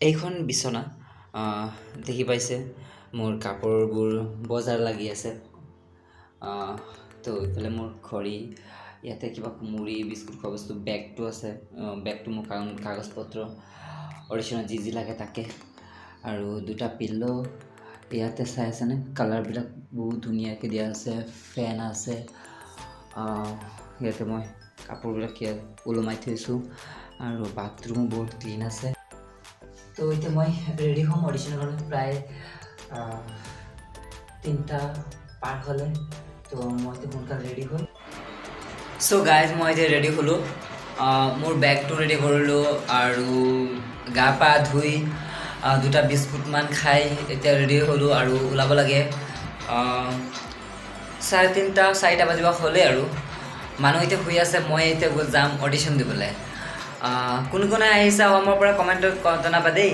এইখন বিচনা দেখি পাইছে, মোৰ কাপোৰবোৰ বজাৰ লাগি আছে। তো ইফালে মোৰ ঘড়ী ইয়াতে কিবা মুড়ি, বিস্কুট খোৱা বস্তু, বেগটো আছে। বেগটো মোৰ কাগজ পত্ৰ অডিশ্যনত যি যি লাগে তাকে। আৰু দুটা পিল্ল' ইয়াতে চাই আছেনে? কালাৰবিলাক বহুত ধুনীয়াকৈ দিয়া আছে ফেন আছে। ইয়াতে মই কাপোৰবিলাক ইয়াত ওলোমাই থৈছোঁ। আৰু বাথৰুমো বহুত ক্লিন আছে। তো এতিয়া মই ৰেডি হ'ম অডিশ্যনৰ কাৰণে প্ৰায় তিনিটা পাৰ হ'লে। তো মই এতিয়া সোনকালে ৰেডি হ'ল। চ' গাইজ মই এতিয়া ৰেডি হ'লোঁ। মোৰ বেগটো ৰেডি কৰিলোঁ আৰু গা পা ধুই দুটা বিস্কুটমান খাই এতিয়া ৰেডি হ'লোঁ আৰু ওলাব লাগে। চাৰে তিনিটা, চাৰিটা বাজিব হ'লেই আৰু। মানুহ এতিয়া শুই আছে, মই এতিয়া যাম অডিশ্যন দিবলৈ। কোন কোনে আহিছে অসমৰ পৰা কমেণ্টত জনাবা দেই।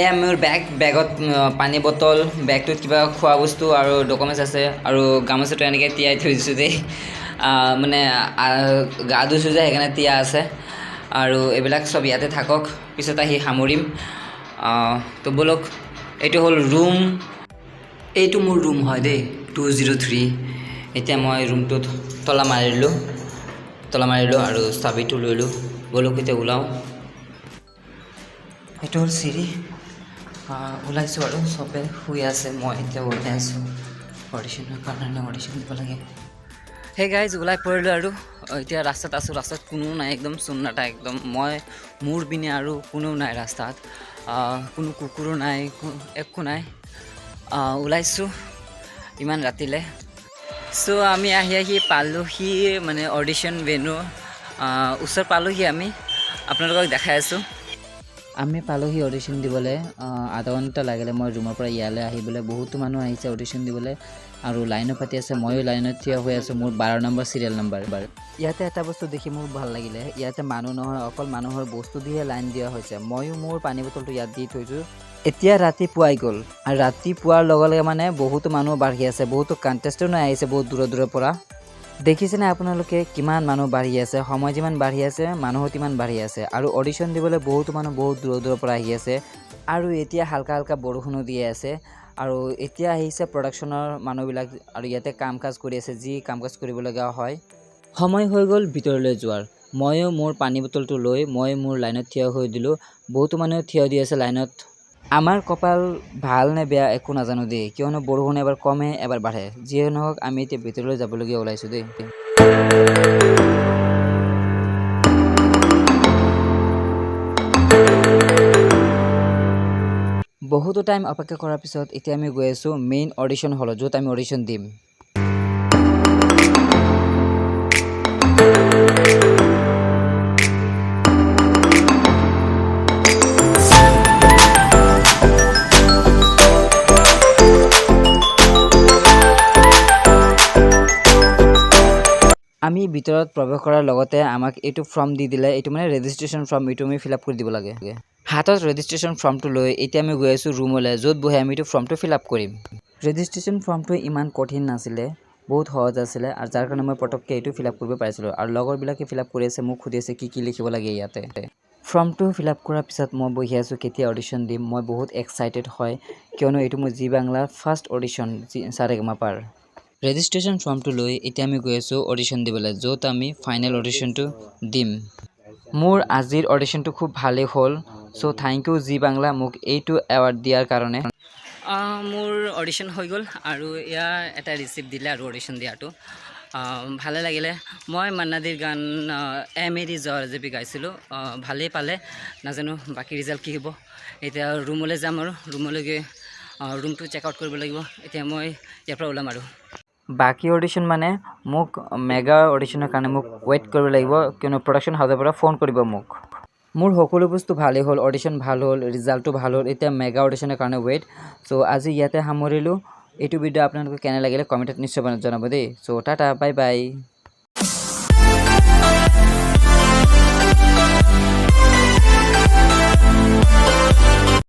এয়া মোৰ বেগ বেগত পানী বটল বেগটোত কিবা খোৱা বস্তু আৰু ডকুমেণ্টছ আছে আৰু গামোচাটো এনেকৈ তিয়াই থৈ দিছোঁ দেই। মানে গা ধুইছোঁ যে, সেইকাৰণে তিয়া আছে। আৰু এইবিলাক চব ইয়াতে থাকক, পিছত আহি সামৰিম। তো ব'লক, এইটো হ'ল ৰুম এইটো মোৰ ৰুম হয় দেই টু জিৰ' থ্ৰী এতিয়া মই ৰুমটোত তলা মাৰিলোঁ। তলা মাৰিলোঁ আৰু চাবিটো লৈলোঁ ব'লক এতিয়া ওলাওঁ। এইটো হ'ল চিৰি। ওলাইছোঁ আৰু চবে শুই আছে, মই এতিয়া ওলাই আছোঁ। অডিশ্যনৰ কাৰণে অডিশ্যন দিব লাগে। সেই গাইজ ওলাই পৰিলোঁ আৰু। এতিয়া ৰাস্তাত আছোঁ, ৰাস্তাত কোনো নাই, একদম চুন্নাটা একদম মই, মোৰ পিনে আৰু কোনো নাই ৰাস্তাত। কোনো কুকুৰো নাই একো নাই। ওলাইছোঁ। ইমান ৰাতিলে। চ' আমি আহি আহি পালোহি মানে অডিশ্যন ভেনু ওচৰ পালোহি আমি। আপোনালোকক দেখাই আছোঁ। আমি পালোহি অডিশ্যন দিবলৈ আধা ঘণ্টা লাগিলে মই ৰুমৰ পৰা ইয়ালৈ আহিবলৈ বহুতো মানুহ আহিছে অডিশ্যন দিবলৈ আৰু লাইনো পাতি আছে, ময়ো লাইনত থিয় হৈ আছোঁ, মোৰ বাৰ নম্বৰ চিৰিয়েল নম্বৰ বাৰু ইয়াতে এটা বস্তু দেখি মোৰ ভালো লাগিলে, ইয়াতে মানুহ নহয়, অকল মানুহৰ বস্তু দিহে লাইন দিয়া হৈছে। ময়ো মোৰ পানী বটলটো ইয়াত দি থৈছোঁ। এতিয়া ৰাতি পুৱাই গ'ল, আৰু ৰাতি পোৱাৰ লগে লগে মানে বহুতো মানুহ বাঢ়ি আছে, বহুতো কণ্টেষ্টেণ্টো আহিছে বহুত দূৰৰ দূৰৰ পৰা। দেখিছেনে আপোনালোকে কিমান মানুহ বাঢ়ি আছে, সময় যিমান বাঢ়ি আছে, মানুহো তিমান বাঢ়ি আছে, আৰু অডিশ্যন দিবলৈ বহুতো মানুহ বহুত দূৰৰ দূৰৰ পৰা আহি আছে, আৰু এতিয়া হালকা হালকা বৰষুণো দি আছে, আৰু এতিয়া আহিছে প্ৰডাকশ্যনৰ মানুহবিলাক, আৰু ইয়াতে কাম কাজ কৰি আছে, যি কাম কাজ কৰিবলগীয়া হয়। সময় হৈ গ'ল ভিতৰলৈ যোৱাৰ। ময়ো মোৰ পানী বটলটো লৈ, মই মোৰ লাইনত থিয় হৈ দিলোঁ। বহুতো মানুহে থিয় দি আছে লাইনত। আমাৰ কপাল ভালো নে বেয়া একো নাজানো দেই, কিয়নো বৰষুণ এবাৰ কমে, এবাৰ বাঢ়ে। যিয়ে নহওক, আমি এতিয়া ভিতৰলৈ যাবলগীয়া ওলাইছোঁ দেই। বহুতো টাইম অপেক্ষা কৰাৰ পিছত এতিয়া আমি গৈ আছোঁ মেইন অডিশ্যন হলত য'ত আমি অডিশ্যন দিম। আমি ভিতৰত প্ৰৱেশ কৰাৰ লগতে আমাক এইটো ফৰ্ম দি দিলে, এইটো মানে ৰেজিষ্ট্ৰেশ্যন ফৰ্ম এইটো আমি ফিল আপ কৰি দিব লাগে। হাতত ৰেজিষ্ট্ৰেশ্যন ফৰ্মটো লৈ এতিয়া আমি গৈ আছোঁ ৰুমলৈ য'ত বহি আমি এইটো ফৰ্মটো ফিল আপ কৰিম। ৰেজিষ্ট্ৰেশ্যন ফৰ্মটো ইমান কঠিন নাছিলে, বহুত সহজ আছিলে আৰু যাৰ কাৰণে মই পটককৈ এইটো ফিল আপ কৰিব পাৰিছিলোঁ আৰু লগৰবিলাকে ফিল আপ কৰি আছে, মোক সুধি আছে কি কি লিখিব লাগে ইয়াতে। ফৰ্মটো ফিল আপ কৰাৰ পিছত মই বহি আছোঁ, কেতিয়া অডিশ্যন দিম, মই বহুত এক্সাইটেড হয়, কিয়নো এইটো মোৰ জি বাংলাৰ ফাৰ্ষ্ট অডিশ্যন জি চাৰেগামাপাৰ ৰেজিষ্ট্ৰেশ্যন ফৰ্মটো লৈ এতিয়া আমি গৈ আছোঁ অডিশ্যন দিবলৈ য'ত আমি ফাইনেল অডিশ্যনটো দিম মোৰ আজিৰ অডিশ্যনটো খুব ভালেই হ'ল চ' থেংক ইউ জি বাংলা মোক এইটো এৱাৰ্ড দিয়াৰ কাৰণে মোৰ অডিশ্যন হৈ গ'ল আৰু ইয়াৰ এটা ৰিচিপ্ট দিলে আৰু অডিশ্যন দিয়াটো ভালে লাগিলে মই মান্নাদিৰ গান আহ, এ মেৰি জবি গাইছিলোঁ ভালেই পালে নাজানো বাকী ৰিজাল্ট কি হ'ব এতিয়া ৰুমলৈ যাম আৰু ৰুমলৈ গৈ ৰুমটো চেক আউট কৰিব লাগিব এতিয়া মই ইয়াৰ পৰা ওলাম আৰু বাকী অডিশ্যন মানে মোক মেগা অডিশ্যনৰ কাৰণে মোক ৱেইট কৰিব লাগিব, কিয়নো প্ৰডাকশ্যন হাউচৰ পৰা ফোন কৰিব মোক। মোৰ সকলো বস্তু ভালেই হ'ল অডিশ্যন ভালো হ'ল ৰিজাল্টটো ভালো হ'ল, এতিয়া মেগা অডিশ্যনৰ কাৰণে ৱেইট চ' আজি ইয়াতে সামৰিলোঁ। এইটো ভিডিঅ' আপোনালোকে কেনে লাগিলে কমেণ্টত নিশ্চয় জনাব দেই। চ' টাটা বাই বাই